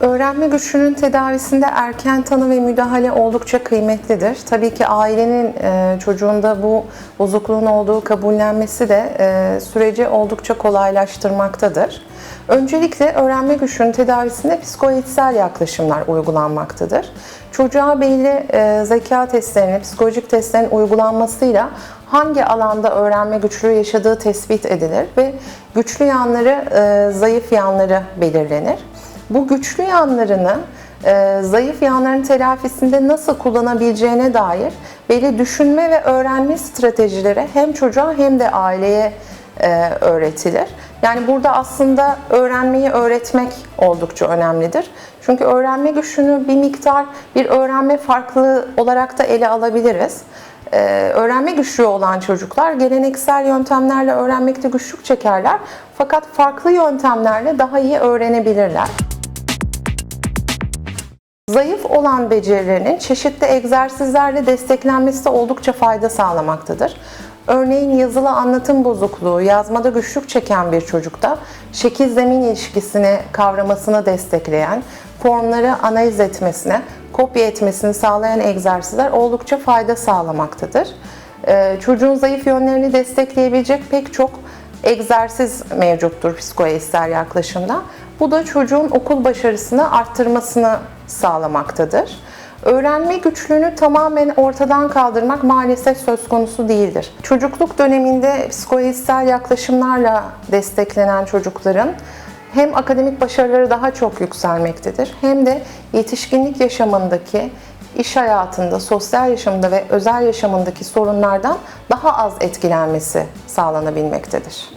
Öğrenme güçlüğünün tedavisinde erken tanı ve müdahale oldukça kıymetlidir. Tabii ki ailenin e, çocuğunda bu bozukluğun olduğu kabullenmesi de e, süreci oldukça kolaylaştırmaktadır. Öncelikle öğrenme güçlüğünün tedavisinde psikoeğitsel yaklaşımlar uygulanmaktadır. Çocuğa belli e, zeka testlerinin, psikolojik testlerin uygulanmasıyla hangi alanda öğrenme güçlüğü yaşadığı tespit edilir ve güçlü yanları, zayıf yanları belirlenir. Bu güçlü yanlarını e, zayıf yanların telafisinde nasıl kullanabileceğine dair belli düşünme ve öğrenme stratejileri hem çocuğa hem de aileye e, öğretilir. Yani burada aslında öğrenmeyi öğretmek oldukça önemlidir. Çünkü öğrenme güçlüğünü bir miktar bir öğrenme farklılığı olarak da ele alabiliriz. Ee, öğrenme güçlüğü olan çocuklar geleneksel yöntemlerle öğrenmekte güçlük çekerler fakat farklı yöntemlerle daha iyi öğrenebilirler. Zayıf olan becerilerinin çeşitli egzersizlerle desteklenmesi de oldukça fayda sağlamaktadır. Örneğin yazılı anlatım bozukluğu, yazmada güçlük çeken bir çocukta şekil zemin ilişkisini kavramasını destekleyen, formları analiz etmesine, kopya etmesini sağlayan egzersizler oldukça fayda sağlamaktadır. Ee, Çocuğun zayıf yönlerini destekleyebilecek pek çok egzersiz mevcuttur psikoeğitsel yaklaşımda. Bu da çocuğun okul başarısını arttırmasını sağlamaktadır. Öğrenme güçlüğünü tamamen ortadan kaldırmak maalesef söz konusu değildir. Çocukluk döneminde psikoeğitsel yaklaşımlarla desteklenen çocukların hem akademik başarıları daha çok yükselmektedir hem de yetişkinlik yaşamındaki iş hayatında, sosyal yaşamında ve özel yaşamındaki sorunlardan daha az etkilenmesi sağlanabilmektedir.